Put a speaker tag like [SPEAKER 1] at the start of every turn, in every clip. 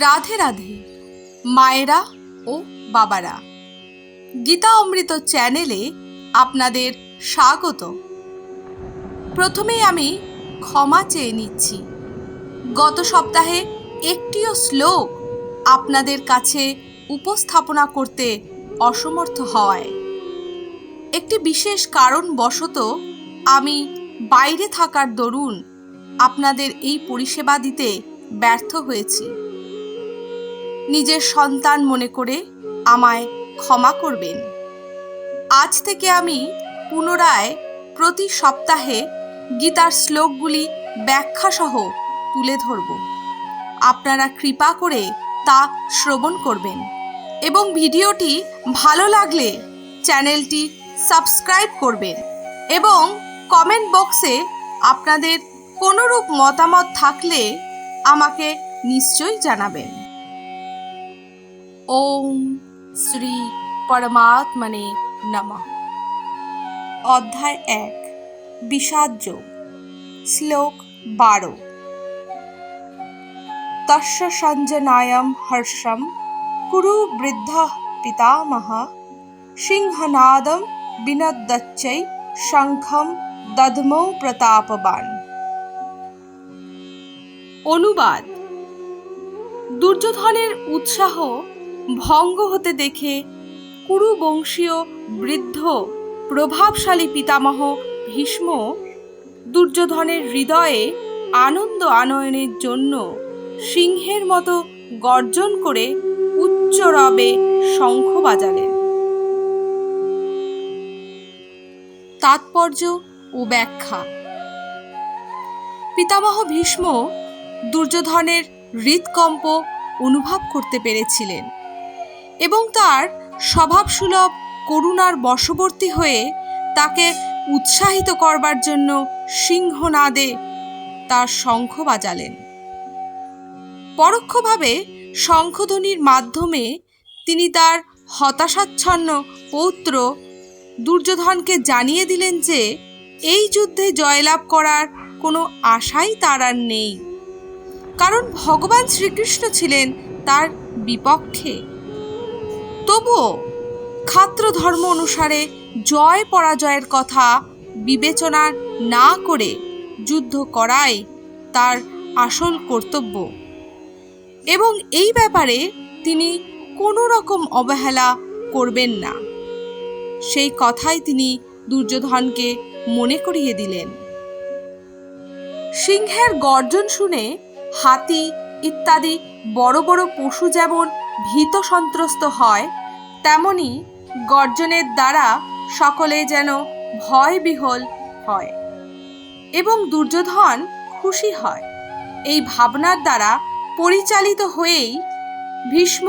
[SPEAKER 1] রাধে রাধে, মায়েরা ও বাবারা। গীতা অমৃত চ্যানেলে আপনাদের স্বাগত। প্রথমেই আমি ক্ষমা চেয়ে নিচ্ছি। গত সপ্তাহে একটিও শ্লোক আপনাদের কাছে উপস্থাপনা করতে অসমর্থ হওয়ায়। একটি বিশেষ কারণ কারণবশত আমি বাইরে থাকার দরুন আপনাদের এই পরিষেবা দিতে ব্যর্থ হয়েছি। নিজের সন্তান মনে করে আমায় ক্ষমা করবেন। আজ থেকে আমি পুনরায় প্রতি সপ্তাহে গীতার শ্লোকগুলি ব্যাখ্যাসহ তুলে ধরব। আপনারা কৃপা করে তা শ্রবণ করবেন এবং ভিডিওটি ভালো লাগলে চ্যানেলটি সাবস্ক্রাইব করবেন এবং কমেন্ট বক্সে আপনাদের কোনোরূপ মতামত থাকলে আমাকে নিশ্চয়ই জানাবেন। ওম শ্রী পরমাত্মনে নমঃ। অধ্যায় এক, বিষাদ যোগ, শ্লোক বারো। তস্য সঞ্জনায়ম হর্ষম কুরু বৃদ্ধ পিতামহ সিংহনাদম বিনদ্দচ্চৈ শঙ্খম দধমৌ প্রতাপবান। অনুবাদ। দুর্যোধনের উৎসাহ ভঙ্গ হতে দেখে কুরু বংশীয় বৃদ্ধ প্রভাবশালী পিতামহ ভীষ্ম দুর্যোধনের হৃদয়ে আনন্দ আনয়নের জন্য সিংহের মতো গর্জন করে উচ্চ রবে শঙ্খ বাজালেন। তাৎপর্য ও ব্যাখ্যা। পিতামহ ভীষ্ম দুর্যোধনের হৃদকম্প অনুভব করতে পেরেছিলেন। এবং তার স্বভাবসুলভ করুণার বশবর্তী হয়ে তাকে উৎসাহিত করবার জন্য সিংহনাদে তার শঙ্খ বাজালেন। পরোক্ষভাবে শঙ্খধ্বনির মাধ্যমে তিনি তার হতাশাচ্ছন্ন পৌত্র দুর্যোধনকে জানিয়ে দিলেন যে এই যুদ্ধে জয়লাভ করার কোনো আশাই তার আর নেই। কারণ ভগবান শ্রীকৃষ্ণ ছিলেন তার বিপক্ষে। তবুও খাত্র ধর্ম অনুসারে জয় পরাজয়ের কথা বিবেচনা না করে যুদ্ধ করাই তার আসল কর্তব্য। এবং এই ব্যাপারে তিনি কোনো রকম অবহেলা করবেন না। সেই কথাই তিনি দুর্যোধনকে মনে করিয়ে দিলেন। সিংহের গর্জন শুনে হাতি ইত্যাদি বড় বড় পশু যেমন ভীত সন্ত্রস্ত হয়, তেমনি গর্জনের দ্বারা সকলে যেন ভয় বিহল হয় এবং দুর্যোধন খুশি হয়। এই ভাবনার দ্বারা পরিচালিত হয়েই ভীষ্ম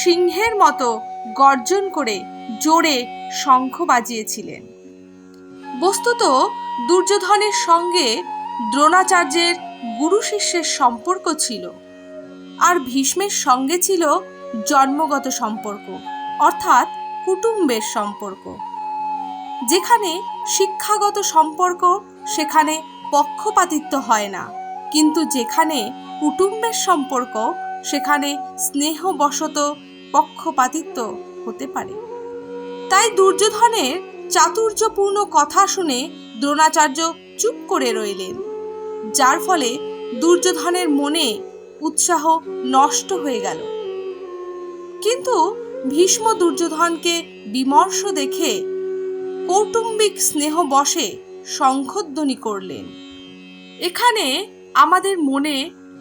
[SPEAKER 1] সিংহের মতো গর্জন করে জোরে শঙ্খ বাজিয়েছিলেন। বস্তুত দুর্যোধনের সঙ্গে দ্রোণাচার্যের গুরু শিষ্যের সম্পর্ক ছিল, আর ভীষ্মের সঙ্গে ছিল জন্মগত সম্পর্ক, অর্থাৎ কুটুম্বের সম্পর্ক। যেখানে শিক্ষাগত সম্পর্ক, সেখানে পক্ষপাতিত্ব হয় না। কিন্তু যেখানে কুটুম্বের সম্পর্ক, সেখানে স্নেহবশত পক্ষপাতিত্ব হতে পারে। তাই দুর্যোধনের চাতুর্যপূর্ণ কথা শুনে দ্রোণাচার্য চুপ করে রইলেন, যার ফলে দুর্যোধনের মনে উৎসাহ নষ্ট হয়ে গেল। কিন্তু ভীষ্ম দুর্যোধনকে বিমর্ষ দেখে কৌটুম্বিক স্নেহ বসে শঙ্খধ্বনি করলেন। এখানে আমাদের মনে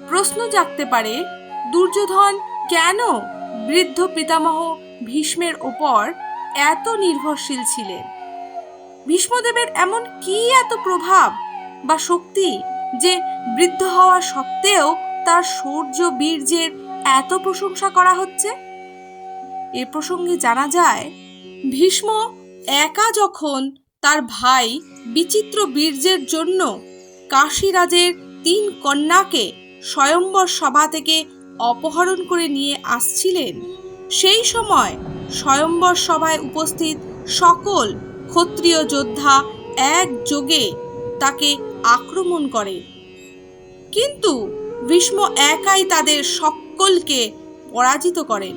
[SPEAKER 1] প্রশ্ন জাগতে পারে, দুর্যোধন কেন বৃদ্ধ পিতামহ ভীষ্মের ওপর এত নির্ভরশীল ছিলেন? ভীষ্মদেবের এমন কি এত প্রভাব বা শক্তি যে বৃদ্ধ হওয়া সত্ত্বেও তার শৌর্য বীর্যের এত প্রশংসা করা হচ্ছে? এ প্রসঙ্গে জানা যায়, ভীষ্ম একা যখন তার ভাই বিচিত্র বীর্যের জন্য কাশীরাজের তিন কন্যাকে স্বয়ম্বর সভা থেকে অপহরণ করে নিয়ে আসছিলেন, সেই সময় স্বয়ম্বর সভায় উপস্থিত সকল ক্ষত্রিয় যোদ্ধা একযোগে তাকে আক্রমণ করে। কিন্তু ভীষ্ম একাই তাদের সকলকে পরাজিত করেন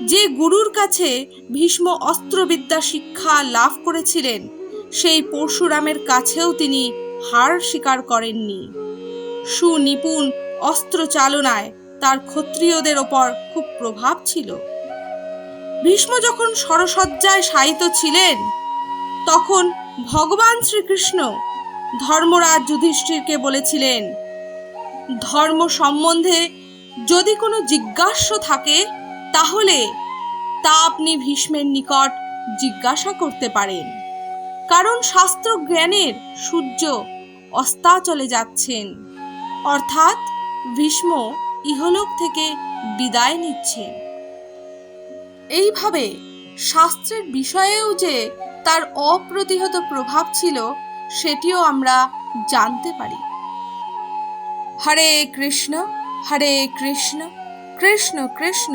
[SPEAKER 1] যে গুরুর কাছে ভীষ্ম অস্ত্রবিদ্যা শিক্ষা লাভ করেছিলেন, সেই পরশুরামের কাছেও তিনি হার স্বীকার করেননি। সুনিপুণ অস্ত্র চালনায় তার ক্ষত্রিয়দের ওপর খুব প্রভাব ছিল। ভীষ্ম যখন সরসজ্জায় শায়িত ছিলেন, তখন ভগবান শ্রীকৃষ্ণ ধর্মরাজ যুধিষ্ঠিরকে বলেছিলেন, ধর্ম সম্বন্ধে যদি কোনো জিজ্ঞাস্য থাকে তাহলে তা আপনি ভীষ্মের নিকট জিজ্ঞাসা করতে পারেন। কারণ শাস্ত্র জ্ঞানের সূর্য অস্তা চলে যাচ্ছেন। অর্থাৎ ভীষ্ম ইহলোক থেকে বিদায় নিচ্ছেন এইভাবে শাস্ত্রের বিষয়েও যে তার অপ্রতিহত প্রভাব ছিল, সেটিও আমরা জানতে পারি। হরে কৃষ্ণ হরে কৃষ্ণ কৃষ্ণ কৃষ্ণ।